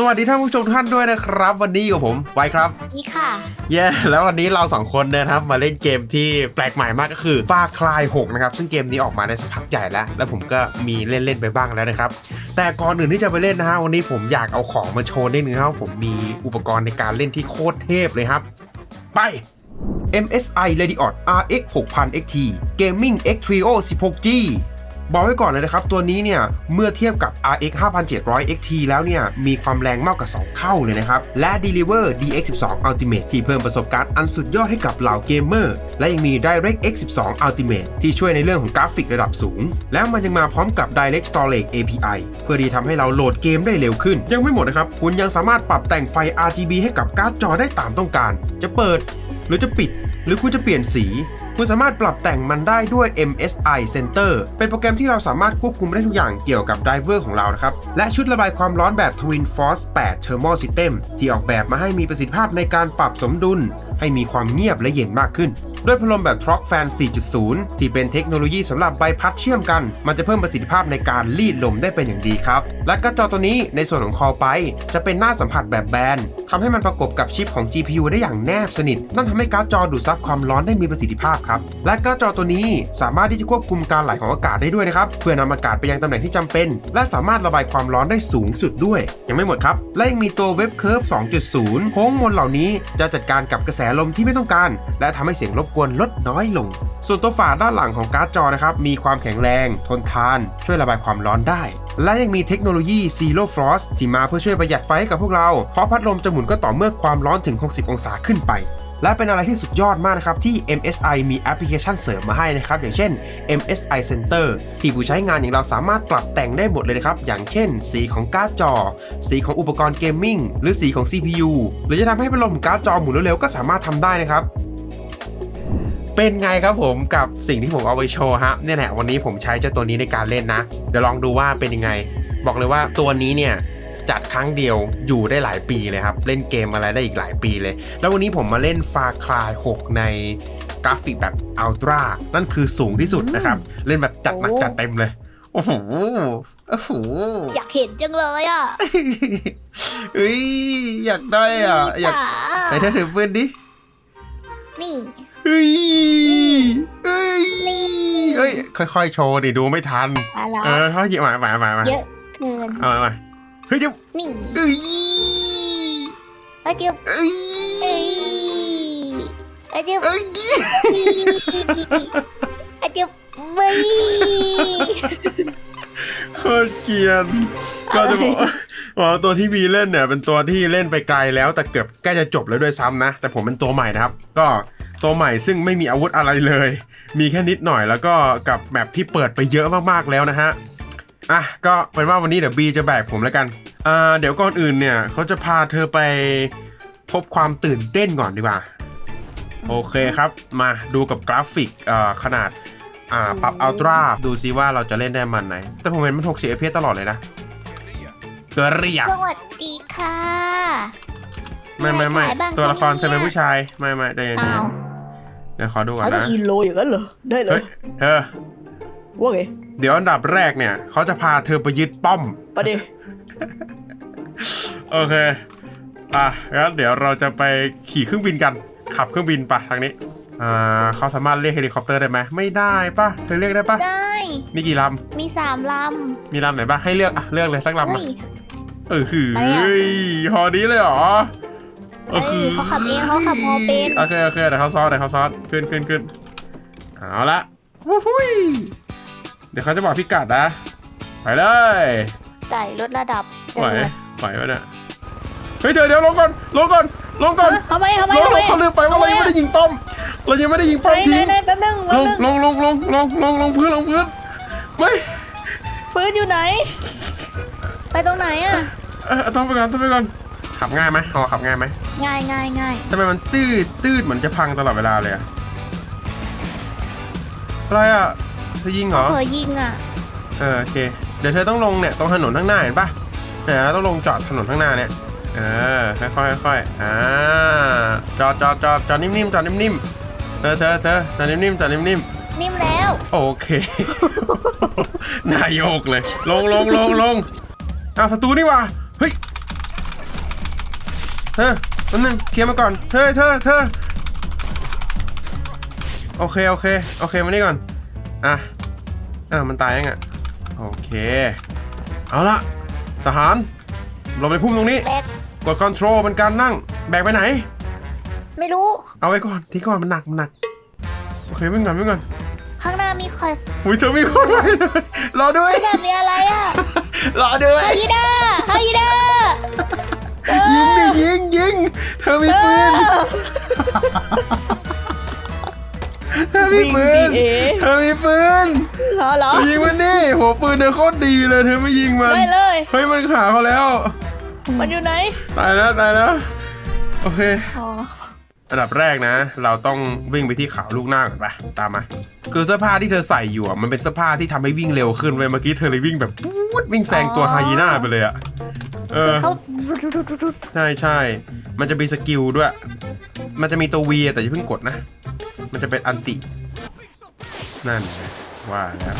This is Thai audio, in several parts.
สวัสดีท่านผู้ชมทุกท่านด้วยนะครับ วันนี้กับผมไว้ครับนี่ค่ะเย้แล้ววันนี้เราสองคนเนยนะครับมาเล่นเกมที่แปลกใหม่มากก็คือฟาคลาย6นะครับซึ่งเกมนี้ออกมาได้สักพักใหญ่แล้ว แล้วผมก็มีเล่นเล่นๆไปบ้างแล้วนะครับ แต่ก่อนอื่นที่จะไปเล่นนะฮะวันนี้ผมอยากเอาของมาโชว์นิดนึงครับผมมีอุปกรณ์ในการเล่นที่โคตรเทพเลยครับ ไป MSI Radeon RX 6000 XT Gaming X Trio 16G บอกไว้ก่อนเลยนะครับ ตัวนี้เนี่ย เมื่อเทียบกับ RX 5700 XT แล้วเนี่ย มีความแรงมากกว่า 2 เท่าเลยนะครับ และ Deliver DX12 Ultimate ที่เพิ่มประสบการณ์อันสุดยอดให้กับเหล่าเกมเมอร์ และยังมี DirectX 12 Ultimate ที่ช่วยในเรื่องของกราฟิกระดับสูง แล้วมันยังมาพร้อมกับ Direct Storage API เพื่อที่ทำให้เราโหลดเกมได้เร็วขึ้น ยังไม่หมดนะครับ คุณยังสามารถปรับแต่งไฟ RGB ให้กับการ์ดจอได้ตามต้องการ จะเปิด หรือจะปิด หรือคุณจะเปลี่ยนสีคุณสามารถปรับแต่งมันได้ด้วย MSI Center เป็นโปรแกรมที่เราสามารถควบคุมได้ทุกอย่างเกี่ยวกับไดเวอร์ของเรานะครับ และชุดระบายความร้อนแบบ Twin Force 8 Thermal System ที่ออกแบบมาให้มีประสิทธิภาพในการปรับสมดุล ให้มีความเงียบและเย็นมากขึ้น ด้วยพัดลมแบบ Trock Fan 4.0 ที่เป็นเทคโนโลยีสำหรับใบพัดเชื่อมกัน มันจะเพิ่มประสิทธิภาพในการรีดลมได้เป็นอย่างดีครับ และกระจอตัวนี้ในส่วนของคอไป จะเป็นหน้าสัมผัสแบบแบนทำให้มันประกบกับชิปของ GPU ได้อย่างแนบสนิท นั่นทำให้การ์ดจอดูดซับความร้อนได้มีประสิทธิภาพครับ และการ์ดจอตัวนี้สามารถที่จะควบคุมการไหลของอากาศได้ด้วยนะครับ เพื่อนำอากาศไปยังตำแหน่งที่จำเป็น และสามารถระบายความร้อนได้สูงสุดด้วย ยังไม่หมดครับ และยังมีตัวเว็บเคิร์ฟ 2.0 โค้งมนเหล่านี้จะจัดการกับกระแสลมที่ไม่ต้องการ และทำให้เสียงรบกวนลดน้อยลง ส่วนตัวฝาด้านหลังของการ์ดจอนะครับมีความแข็งแรง ทนทาน ช่วยระบายความร้อนได้ และยังมีเทคโนโลยี Zero Frost ที่มาเพื่อช่วยประหยัดไฟให้กับพวกเรา เพราะพัดลมจะหมุนก็ต่อเมื่อความร้อนถึง 60 องศาขึ้นไป และเป็นอะไรที่สุดยอดมากนะครับ ที่ MSI มีแอปพลิเคชันเสริมมาให้นะครับ อย่างเช่น MSI Center ที่ผู้ใช้งานอย่างเราสามารถปรับแต่งได้หมดเลยนะครับ อย่างเช่น สีของการ์ดจอ สีของอุปกรณ์เกมมิ่งหรือสีของ CPU หรือจะทำให้พัดลมการ์ดจอหมุนเร็วๆก็สามารถทำได้นะครับ เป็นไงครับผมกับสิ่งที่ผมเอาไปโชว์ฮะเนี่ยแหละวันนี้ผมใช้เจ้าตัวนี้ในการเล่นนะ เดี๋ยวลองดูว่าเป็นยังไง บอกเลยว่าตัวนี้เนี่ยจัดครั้งเดียวอยู่ได้หลายปีเลยครับ เล่นเกมอะไรได้อีกหลายปีเลย แล้ววันนี้ผมมาเล่น Far Cry 6ในกราฟิกแบบอัลตร้านั่นคือสูงที่สุดนะครับ เล่นแบบจัดหนักโอ้จัดเต็มเลย โอ้โหโอ้โหอยากเห็นจังเลยอะเฮ้ยอยากได้อะ อยากจ๋าไหนเธอถือปืนดิ นี่เฮ้ยเฮ้ยเฮ้ย ค่อยๆ โชว์ดิดูไม่ทัน อะไรเออเขาหยิบมามามามาเยอะเกิน เอามามาเฮ้ยเดี๋ยวนี่เอ้ยเอ้ยเดี๋ยวเอ้ยเอ้ยเอ้ยเดี๋ยวเอ้ยเอ้ยเดี๋ยวไม่โคตรเกรียน ก็จะบอกว่าบอกว่าตัวที่มีเล่นเนี่ยเป็นตัวที่เล่นไปไกลแล้วแต่เกือบใกล้จะจบแล้วด้วยซ้ำนะ แต่ผมเป็นตัวใหม่นะครับ ก็ตัวใหม่ซึ่งไม่มีอาวุธอะไรเลย มีแค่นิดหน่อยแล้วก็กับแมปที่เปิดไปเยอะมากๆแล้วนะฮะอะก็เป็นว่าวันนี้เดี๋ยวบีจะแบกผมแล้วกันอ่าเดี๋ยวก่อนอื่นเนี่ยเขาจะพาเธอไปพบความตื่นเต้นก่อนดีกว่าโอเคครับมาดูกับกราฟิกเอ่อขนาดอ่าปรับอัลตร้าดูซิว่าเราจะเล่นได้มันไหน แต่ผมเห็นมัน60 fps ตลอดเลยนะเกเรียสวัสดีค่ะ ไม่ไม่ไม่ถ่ายบ้างตัวละครเธอเป็นก็ผู้ชาย ไม่ไม่ใจเย็นอ้าวๆ เดี๋ยวขอดูก่อนเขาต้องนะอินโลอย่างนั้นเหรอ ได้เลเฮ้ยย เธอ ว่าไงเดี๋ยวอันดับแรกเนี่ย เขาจะพาเธอไปยึดป้อม ประเดี๋ยวโอเค อะ งั้นเดี๋ยวเราจะไปขี่เครื่องบินกัน ขับเครื่องบินปะทางนี้ อ่าเขาสามารถเรียกเฮลิคอปเตอร์ได้ไหม ไม่ได้ปะเธอเรียกได้ปะได้ มีกี่ลมีสามลำ มีลำไหนปะให้เลือก อะ เลือกเลยสักำลำเฮ้อะยเออหืออะไรอะเฮ้ยฮอนี้เลยเหรอ เอเฮ้อยหือเขาขับเองเขาขับพอเป็นโอเคโอเคเดี๋ยวเขาซ้อนเดี๋ยวเขาซ้อนขึ้นขึ้นขึ้นเอาละวู้หุ้ยเดี๋ยวเขาจะบอกพิกัดนะไปเลยไต่ลดระดับจไหวรวดไหวปะเนี่ยเฮ้ยเดี๋ยวเดี๋ยวลงก่อนลงก่อนลงก่อนเอ้ยทำไมทำไมลงทำลไมงเขาลืมไปว่าเรายังไม่ได้ยิงป้อม เรายังไม่ได้ยิงป้อมไหนทิ้งไหนแป๊บนึงลแป๊บงนึงลงลงลงลงลงลงพื้นลงพื้นไม่ปืนอยู่ไหน ไปตรงไหนอะ เออต้องไปก่อนต้องไปก่อน ขับง่ายไหมหอขับง่ายไหมง่ายง่ายง่ายทำไมมันตืดตืดเหมือนจะพังตลอดเวลาเลยอะอะไรอะเธอยิงเหรอเผลอยิงอะเออโอเค เดี๋ยวเธอต้องลงเนี่ยตรงถนนข้างหน้าเห็นปะเนี่ยเราต้องลงจอดถนนข้างหน้าเนี่ยเออค่อยๆค่อยๆอ่าจอดจอดจอดจอดนิ่มๆจอดนิ่มๆเธอเธอเธอจอดนิ่มๆจอดนิ่มนิ่มแล้วๆโอเคนายโยกเลย ลงลงลงลงอ้าวศัตรูนี่หว่าเฮ้ย เธอแป๊บนึงเคลียร์มาก่อนเธอเธอเธอโอเคโอเคโอเคมานี่ก่อนอะอะมันตายยังอะโอเคเอาละทหารเราไปพุ่มตรงนี้ แบกกดคอนโทรลเป็นการนั่ง แบกไปไหน ไม่รู้ เอาไว้ก่อนทิ้งก่อนมันหนักมันหนักโอเควิ่งก่อนวิ่งก่อนข้างหน้ามีใครอุ้ยเธอมีคนอะไรเลยรอด้วยข้างหน้ามีอะไรอะรอด้วยไฮยีด้าไฮยีด้า ยิงดิยิงยิงเธอมีปืนเธอมีปืนวิ่งดิเอ๋เธอมีปืนเหรอเหรอยิงมันดิโหปืนเธอโคตรดีเลยเธอไม่ยิงมันไม่เลยเฮ้ยมันขาเขาแล้ว มันอยู่ไหนตายแล้วตายแล้วโอเคอ๋ออันดับแรกนะ เราต้องวิ่งไปที่เขาลูกหน้าก่อนปะตามมาคือเสื้อผ้าที่เธอใส่อยู่อะมันเป็นเสื้อผ้าที่ทำให้วิ่งเร็วขึ้นเว้ยเมื่อกี้เธอเลยวิ่งแบบปุ๊ดวิ่งแซงตัวไฮยีน่าไปเลยอะเออเขา ใช่ใช่ มันจะมีสกิลด้วย มันจะมีตัววีแต่อย่าเพิ่งกดนะ มันจะเป็นอันติ นั่นไงว่าแล้ว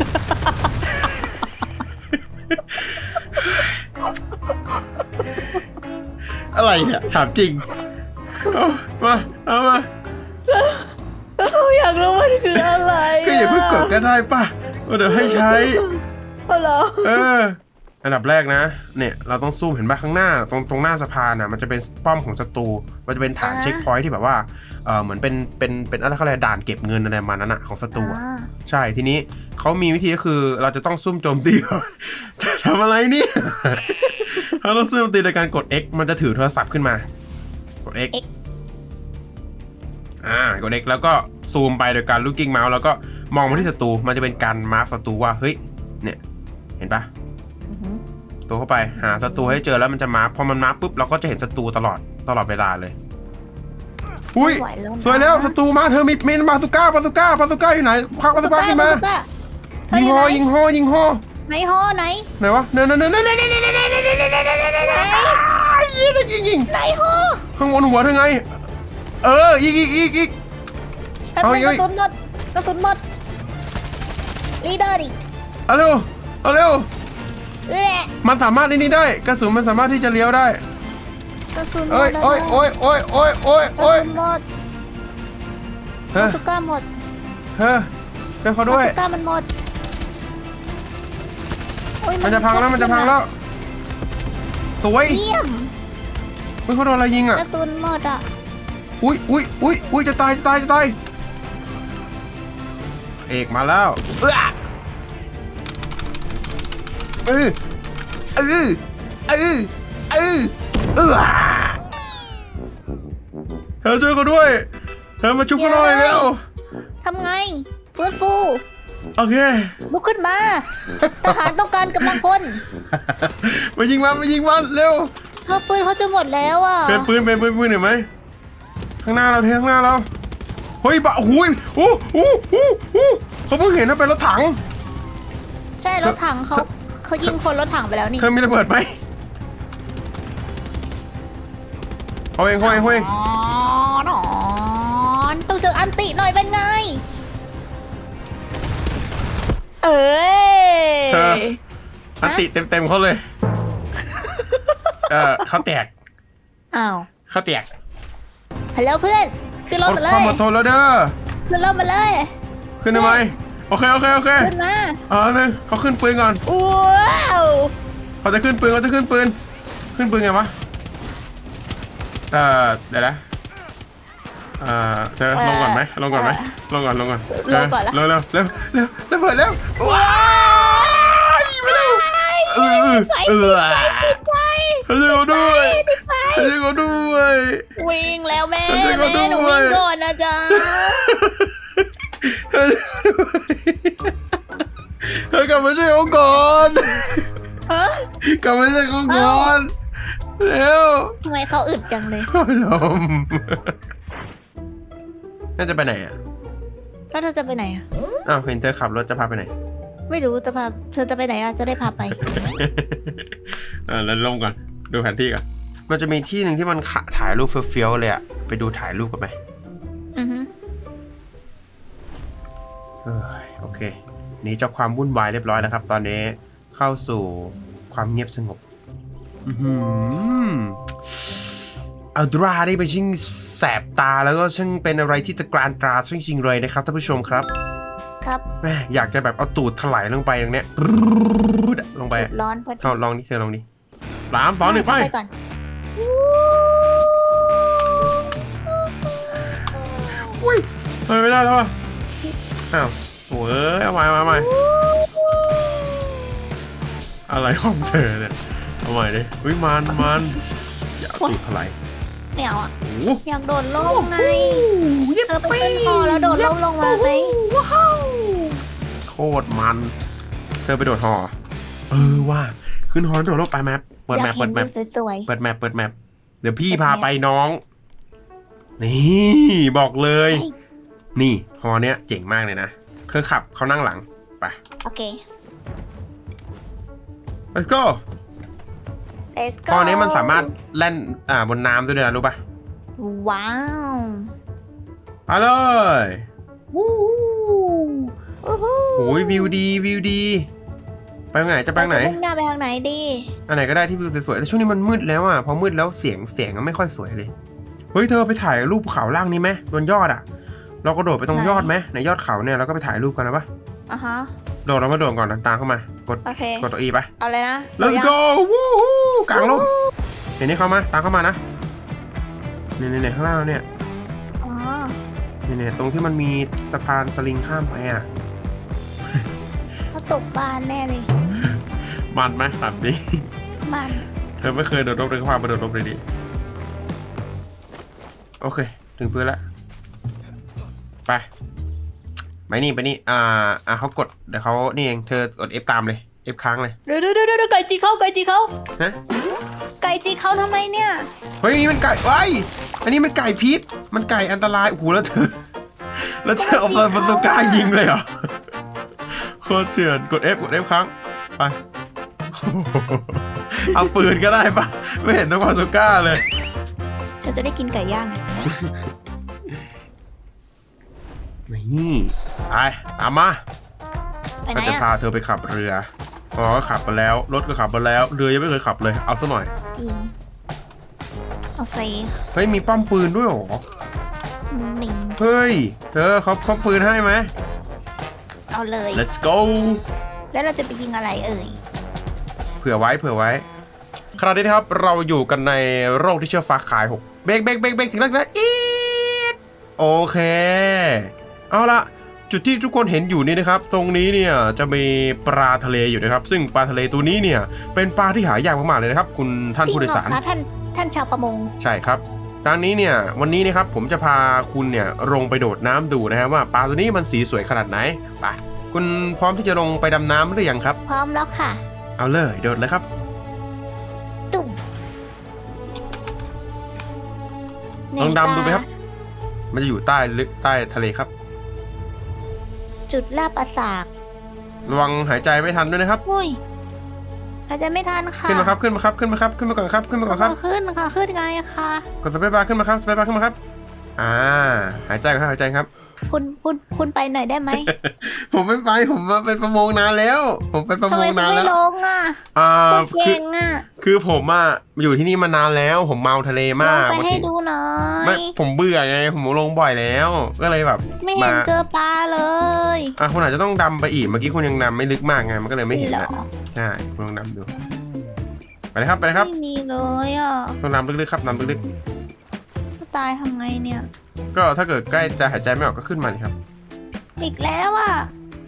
อะไรเนี่ยถามจริง เอามา เอามาอยากรู้มันคืออะไรก็อย่าเพิ่งกดก็ได้ป่ะ เดี๋ยวให้ใช้อ๋อเหรอ เออ อันดับแรกนะ เนี่ยเราต้องซูมเห็นป่ะข้างหน้า ตรงตรงหน้าสะพานน่ะมันจะเป็นป้อมของศัตรู มันจะเป็นฐานเช็คพอยท์ที่แบบว่า เออเหมือนเป็นเป็นเป็นอะไรเขาเรียกด่านเก็บเงินอะไรประมาณนั้นอะของศัตรูอะอ่าใช่ทีนี้เขามีวิธีก็คือเราจะต้องซุ่มโจมตีก่อนจะทำอะไรเนี่ยเราต้องซุ่มโจมตีโดยการกด X มันจะถือโทรศัพท์ขึ้นมากด X อ่ากด X แล้วก็ซูมไปโดยการลูกกิ้งเมาส์แล้วก็มองมาที่ศัตรูมันจะเป็นการมาร์คศัตรูว่าเฮ้ยเนี่ยเห็นปะอือหือ ตัวเข้าไปหาศัตรูให้เจอแล้วมันจะมาร์คพอมันมาร์คปุ๊บเราก็จะเห็นศัตรูตลอดตลอดเวลาเลยอุ้ยไม่ไหวแล้วนะ สวยแล้วศัตรูมาเธอมีมีบาสุก้าบาสุก้าบาสุก้าอยู่ไหนควักบาสุก้าขึ้นมาบสุก้เธยิงอฮอไหนยิงฮอยิงฮอไหนฮอไหนไหนวะเนินเนินเนินเนินเนินเนินเนินเนินเนินเนินเนินเนินเนินเนินเนินเนินเนินไหนยิงยิงไหนฮอข้างบนหัวเธอไงเออยิงอีกอีกอีกแป๊บเอานึงเอ้กยระสุนหมดกระสุนหมดลีเดอร์ดิเอาเร็วเอาเร็วเอ๊ะมันสามารถไอ้นี่ได้ กระสุนมันสามารถที่จะเลี้ยวได้ กระสุนหมเอ้ยดโอ้ยโอ้ยโอ้ยโอ้ยโอ้ยกระโอ้ยสุนหมดเฮ้บายสุก้าหมดเฮ้ยเฮ้ยเขาด้วย บาสุก้ามันหมดโอ้ยมันจะพังแล้วมันจะพังแล้วสวยเยี่ยมอุ้ยเขาโดนอะไรยิงอะกระสุนหมดอะอุ้ยอุ้ยอุ้ยอุ้ยจะตายจะตายจะตายเอกมาแล้วเออ เออเออเออเออเออเธอช่วยเขาด้วยเธอมาชุบเขาหน่อยเร็วทำไงฟื้นฟู โอเคลุกขึ้นมา ทหารต้องการกำลังพลมายิงมันมายิงมันเร็วเธอปืนเขาจะหมดแล้วอะเป็นปืนเป็นปืนปืนเห็นไหมข้างหน้าเราเทข้างหน้าเราเฮ้ยบะหุยอู้อู้อู้อู้เขาเพิ่งเห็นว่าเป็นรถถัง ใช่รถถังเขา เขายิงคนรถถังไปแล้วนี่เธอมีระเบิดไหมเขาเองเขาเองเขาเองอ๋อหนอนต้องเจออันติหน่อยเป็นไง เอ้ยเธออันติเต็มเต็มๆเขาเลย เออเขาแตกอ้าวเขาแตกฮัลโหลเพื่อนขึ้นรถเขามาเลเข้ายมาโทรแล้วเด้อขึ้นรถมาเลย ขึ้นได้ไหม โอเคโอเคโอเคขึ้นมาเออหนึ่งเขาขึ้นปืนก่อนว้าวเขาจะขึ้นปืนเขาจะขึ้นปืน ขึ้นปืนไงวะเอ่อเดี๋ยวนะเอ่อเธอลงก่อนไหมลงก่อนไหมลงก่อนลงก่อนเร็วเร็วเร็วเร็วเร็วเร็วเปิดเร็วว้ายไม่เร็วเออเออติดไฟเขาจะเขาด้วยติดไฟเขาจะเขาด้วย วิ่งแล้วแม่ฉันจะขอแม่หนูด้วยวิ่งก่อนนะจ๊ะ เขาจะเขาด้วยเธอกลับมาช่วยเขาก่อนฮะกลับมาช่วยเขาก่อนเร็วทำไมเขาอึดจังเลยพ่อลมน่าจะไปไหนอะแล้วเธอจะไปไหนอะ อ้าวเห็นเธอขับรถจะพาไปไหน ไม่รู้จะพาเธอจะไปไหนอะจะได้พาไปเออแล้วลงก่อนดูแผนที่ก่อนมันจะมีที่หนึ่งที่มันขะถ่ายรูปเฟี้ยวๆเลยอะไปดูถ่ายรูปกันไหม เออโอเคหนีจากความวุ่นวายเรียบร้อยแล้วครับ ตอนนี้เข้าสู่ความเงียบสงบอือหืออัลตราได้ไปชิ่งแสบตาแล้วก็ช่างเป็นอะไรที่ตะกรานตราจริงๆเลยนะครับท่านผู้ชมครับ ครับแม่อยากจะแบบเอาตูดถลายลงไปตรงเนี้ยลงไปร้อนพอดีเอาลองนี่เธอลองนี่สามสองหนึ่งไปไปก่อนอุ้ยทำไมไม่ได้แล้ว อะอ้าวโอ้ยเอาใหม่เอาใหม่อะไรของเธอเนี่ยเอาใหม่ดิอุ้ยมันมันอย่าเอาตูดถลายไม่เอาอะโอ้โหอยากโดดล่มไงเธอไปขึ้นคอแล้วโดดล่มลงมาไหมโคตรมัน เธอไปโดดหอ เออว่า ขึ้นหอแล้วโดดลงไปแมปเปิดอยาแมกปเห็เปินดแมวิปวสวยเปิดแมปเปิดแมปเดี๋ยวพี่เปิดพาแมปไปน้อง นี่บอกเลย นี่หอเนี้ยเจ๋งมากเลยนะเคยขับเขานั่งหลังไปๆโอเค let's go let's ห go อนี้มันสามารถแล่นอ่าบนน้ำด้วยนะรู้ปะว้าวไปเลยวู้อู้หูโอ้ยวิวดีวิวดีไปทางไหนจะไปทางไหนเราจะมุ่งหน้าไปทางไหนดีอันไหนก็ได้ที่วิวสวยๆแต่ช่วงนี้มันมืดแล้วอะพอมืดแล้วเสียงเสียงก็ไม่ค่อยสวยเลยเฮ้ยเธอไปถ่ายรูปภูเขาล่างนี้ไหมบนยอดอะ เราก็โดดไปตรงไหน ยอดไหมในยอดเขาเนี่ยเราก็ไปถ่ายรูปกันนะปะอะฮะ โดดเรามาโดดก่อนนะตามเข้ามากดโอเค กดตัวอีไป เอาเลยนะ let's เอายัง go วู้ฮู้กลางลมเห็นนี่เข้ามาตามเข้ามานะเนี่ยเนี่ยเนี่ยข้างล่างเราเนี่ยอ๋อเนี่ยเนี่ยตรงที่มันมีสะพานสลิงข้ามไปอะเขาตกบานแน่เลยมันไหมถามดิมันเธอไม่เคยโดดร่มเลยก็พามาโดดร่มเลยดิ โอเค ถึงพื้นแล้ว ไปไปนี่ไปนี่ อ่า อ่าเขากด เดี๋ยวเขานี่เอง เธอกด F ตามเลย F ค้างเลย เดี๋ยวเดี๋ยวเดี๋ยวเดี๋ยวไก่จีเขาไก่จีเขาฮะ ไก่จีเขาทำไมเนี่ย เฮ้ยนี่มันไก่ไอ้ยอันนี้มันไก่พิษ มันไก่อันตราย โอ้โห แล้วเธอ แล้วเธอเอาเปิดประตูกล้ายิงเลยเหรอ โคตรเถื่อน กด F กด F ค้าง ไป เอาปืนก็ได้ปะไม่เห็นต้องบาซูก้าเลยเธอจะได้กินไก่ย่างไง นี่ไปตามมาไปไหนเราจะอะพาเธอไปขับเรือพอก็ขับมาแล้ว รถก็ขับมาแล้ว เรือยังไม่เคยขับเลย เอาซะหน่อย จริงเอาใส่เฮ้ย มีป้อมปืนด้วยเหรอ หนิงเฮ้ย เธอเขาเขาปืนให้ไหม เอาเลย let's go แล้วเราจะไปยิงอะไรเอ่ยเผื่อไว้เผื่อไว้ขณะนี้นะครับ เราอยู่กันในโรคที่เชื่อฟ้าขายหกเบรกเบรกเบรกเบรกถึงแล้วนะอีดโอเค เอาละจุดที่ทุกคนเห็นอยู่นี่นะครับ ตรงนี้เนี่ยจะมีปลาทะเลอยู่นะครับ ซึ่งปลาทะเลตัวนี้เนี่ย เป็นปลาที่หายากมากๆเลยนะครับ คุณท่านจริงผู้โดยเหรอสารคะท่านท่านชาวประมง ใช่ครับตอนนี้เนี่ยวันนี้นะครับผมจะพาคุณเนี่ยลงไปโดดน้ำดูนะครับว่าปลาตัวนี้มันสีสวยขนาดไหนไปคุณพร้อมที่จะลงไปดำน้ำหรือยังครับ พร้อมแล้วค่ะ เอาเลยโดดเลยครับ ตุ่มลองดำดูไหมครับ มันจะอยู่ใต้ลึกใต้ทะเลครับ จุดลาบประสากระวังหายใจไม่ทันด้วยนะครับ อุ้ยอาจจะไม่ทันค่ะขึ้นมาครับขึ้นมาครับขึ้นมาครับขึ้นมาก่อนครับขึ้นมาก่อนครับเอาขึ้นค่ะขึ้นไงอะคะกดสเปซบาร์ขึ้นมาครับสเปซบาร์ขึ้นมาครับ อ่า หายใจครับหายใจครับ คุณคุณคุณไปหน่อยได้ไหมผมไม่ไปผมมาเป็นประมงนานแล้ว ผมเป็นประทำมไมงคุณนานไม่แล้วลงอะอ่าคุณคือเก่งอะคือผมอะอยู่ที่นี่มานานแล้ว ผมเมาทะเลลมางกไปบางให้ทีดูหน่อไม่ย ผมเบื่อไงผมลงบ่อยแล้ว ก็เลยแบบไม่เห็นมาเจอปลาเลยอะคุณอาจจะต้องดำไปอีกเมื่อกี้คุณยังดำไม่ลึกมากไงมันก็เลยไม่เห็นหรนะอใช่คุณลองดำดูไปเลยครับไปเลยครับ ไม่มีเลยอะต้องดำลึกๆครับดำลึก ตายทำไงเนี่ยๆก็ถ้าเกิดใกล้จะหายใจไม่ออกก็ขึ้นมาเลยครับ อีกแล้วอะ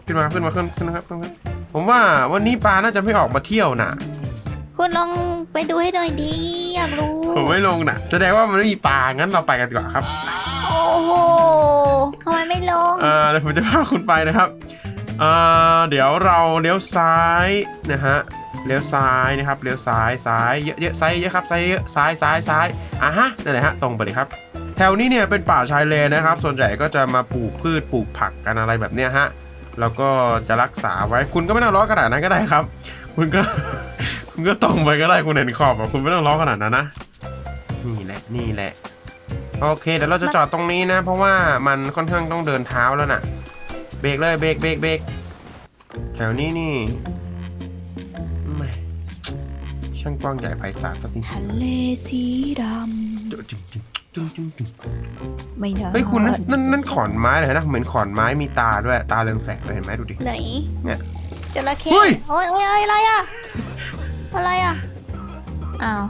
ขึ้นมาครับขึ้นมาขึ้นขึ้นนะครับขึ้นมาผมว่าวันนี้ปลาน่าจะไม่ออกมาเที่ยวน่ะ คุณลองไปดูให้หน่อยดี อยากรู้ ผมไม่ลงน่ะ แสดงว่ามันไม่มีปลางั้นเราไปกันดีกว่าครับ โอ้โหทำไมไม่ลง อ่าเดี๋ยวผมจะพาคุณไปนะครับ อ่า เดี๋ยวเราเลี้ยวซ้ายนะฮะ เลี้ยวซ้ายนะครับเลี้ยวซ้ายซ้ายเยอะเยอะซ้ายเยอะครับซ้ายเยอะซ้ายซ้ายซ้ายอะฮะนั่นแหละฮะตรงไปเลยครับ แถวนี้เนี่ยเป็นป่าชายเลนนะครับ ส่วนใหญ่ก็จะมาปลูกพืชปลูกผักกันอะไรแบบเนี้ยฮะแล้วก็จะรักษาไว้คุณก็ไม่ต้องล้อขนาดนั้นก็ได้ครับ คุณก็คุณก็ตรงไปก็ได้คุณเห็นขอบอะคุณไม่ต้องล้อขนาดนั้นนะนี่แหละนี่แหละโอเคเดี๋ยวเราจะจอดตรงนี้นะ เพราะว่ามันค่อนข้างต้องเดินเท้าแล้วน่ะ เบรกเลยเบรกเบรกเบรกแถวนี้นี่ ช่างกว้างใหญ่ไพศาลสักทีทะเลสีดำจึ๊งจึ๊งจึ๊งจึ๊งจึ๊งไม่ได้เฮ้ยคุณนั่นนั่นนั่นขอนไม้เลยนะเหมือนขอนไม้มีตาด้วยตาเรืองแสงเลยเห็นไหมดูดิไหนเนี่ยจระเข้เฮ้ยโอ้ยโอ้ยโอ้ยอะไรอะอะไรอะอ้าว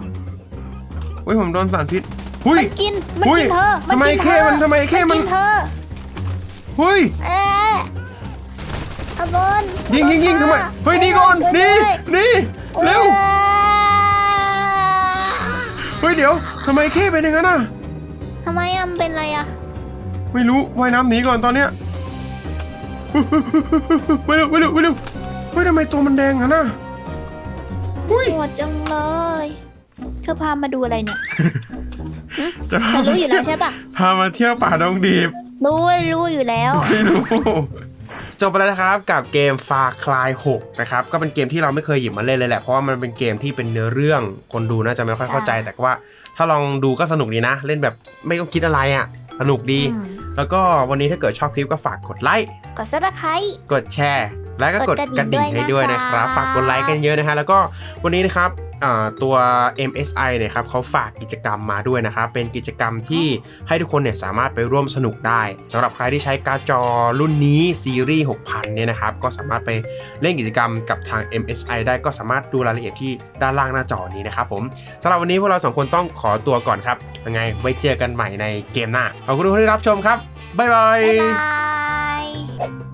เฮ้ยผมโดนสารพิษหุยมันกินมันหุ้ยกินเธอทำไมกินเข้ธอมันทำไมเข้มันกินเธอหุยเอ๊ะขบวนยิงยิงยิงทำไมเฮ้ยหนี่ก่อนหนี่นี่เร็ว เฮ้ยเดี๋ยวทำไมเข้เป็นอย่างนั้นอะ ทำไมอะมันเป็นอะไรอะ ไม่รู้ว่ายน้ำหนีก่อนตอนเนี้ยไปเร็วไปเร็วไปเร็วเฮ้ยทำไมตัวมันแดงงั้นอะอุ้ยปวดจังเลย เธอพามาดูอะไรเนี่ยจะพาเธอมารู้อยู่เที่แล้ยววใช่ปะพามาเที่ยวป่าดงดีบรู้รู้อยู่แล้ว ไม่รู้ จบไปแล้วนะครับกับเกม Far Cry 6นะครับก็เป็นเกมที่เราไม่เคยหยิบมาเล่นเลยแหละเพราะว่ามันเป็นเกมที่เป็นเนื้อเรื่องคนดูน่าจะไม่ค่อยเข้าใจใช่แต่ก็ว่า ถ้าลองดูก็สนุกดีนะ เล่นแบบไม่ต้องคิดอะไรอะสนุกดีอืมแล้วก็วันนี้ถ้าเกิดชอบคลิปก็ฝากกดไลค์กดซับสไครต์กดแชร์ แล้วก็กดกดกกระระดิ่ดิ่งงให้ด้ด้ววยยนะนะคะครับ ฝากกดไลค์กันเยอะนะฮะแล้วก็วันนี้นะครับอ่า ตัว MSI เนี่ยครับเขาฝากกิจกรรมมาด้วยนะครับ เป็นกิจกรรมที่ให้ทุกคนเนี่ยสามารถไปร่วมสนุกได้สำหรับใครที่ใช้การ์ดจอรุ่นนี้ซีรีส์ 6000 เนี่ยนะครับ ก็สามารถไปเล่นกิจกรรมกับทาง MSI ได้ก็สามารถดูรายละเอียดที่ด้านล่างหน้าจอนี้นะครับผมสำหรับวันนี้พวกเราสองคนต้องขอตัวก่อนครับยังไงไว้เจอกันใหม่ในเกมหน้าขอบคุณทุกคนที่รับชมครับบ๊ายบายบ๊ายบาย